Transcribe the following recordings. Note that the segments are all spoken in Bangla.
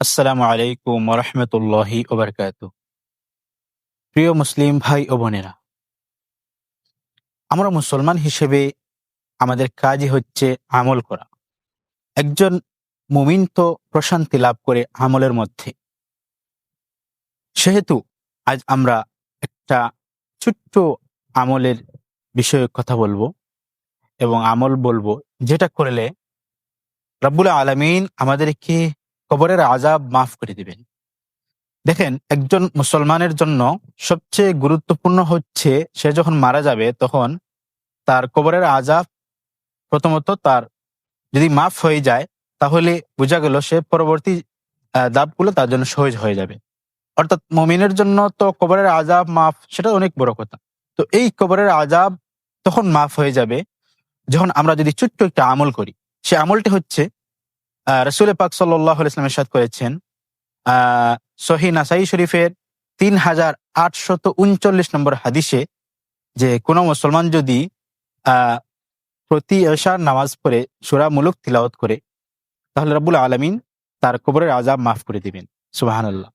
আসসালামু আলাইকুম রহমতুল্লাহি ওবরকাত। প্রিয় মুসলিম ভাই ও বোনেরা, আমরা মুসলমান হিসেবে আমাদের কাজই হচ্ছে আমল করা। একজন মুমিন তো প্রশান্তি লাভ করে আমলের মধ্যে। সেহেতু আজ আমরা একটা ছোট্ট আমলের বিষয়ে কথা বলব এবং আমল বলব, যেটা করলে রব্বুল আলমিন আমাদেরকে কবরের আজাব মাফ করে দিবেন। দেখেন, একজন মুসলমানের জন্য সবচেয়ে গুরুত্বপূর্ণ হচ্ছে, সে যখন মারা যাবে, তখন তার কবরের আজাব প্রথমত তার যদি মাফ হয়ে যায়, তাহলে বোঝা গেল সে পরবর্তী দাবগুলো তার জন্য সহজ হয়ে যাবে। অর্থাৎ মমিনের জন্য তো কবরের আজাব মাফ, সেটা অনেক বড় কথা। তো এই কবরের আজাব তখন মাফ হয়ে যাবে, যখন আমরা যদি ছোট্ট একটা আমল করি। সে আমলটি হচ্ছে রসুল পাক সাল্লাহ ইসলামের সাথ করেছেন সহি শরীফের তিন হাজার আটশত উনচল্লিশ নম্বর হাদিসে যে কোনো মুসলমান যদি প্রতি এশার নামাজ পড়ে সুরা মুলুক তিলাওয়াত করে, তাহলে রাব্বুল আলমিন তার কবরের আজাব মাফ করে দিবেন। সুবাহান আল্লাহ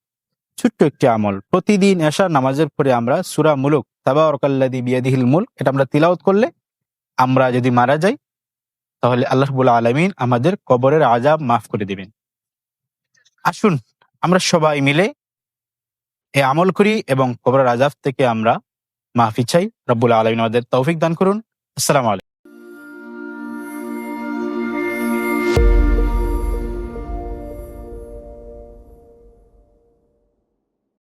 ছোট্ট একটি আমল। প্রতিদিন এশার নামাজের পরে আমরা সুরা মুলুক তাবা তাবারকাল্লাদি বিয়াদিহিল মুল এটা আমরা তিলাওয়াত করলে আমরা যদি মারা যাই তাহলে আল্লাহ রাব্বুল আলমিন আমাদের কবরের আজাব মাফ করে দিবেন। আসুন, আমরা সবাই মিলে এ আমল করি এবং কবরের আজাব থেকে আমরা মাফি চাই। রব্বুল আলমিন আমাদের তৌফিক দান করুন। আসসালাম আলাইকুম।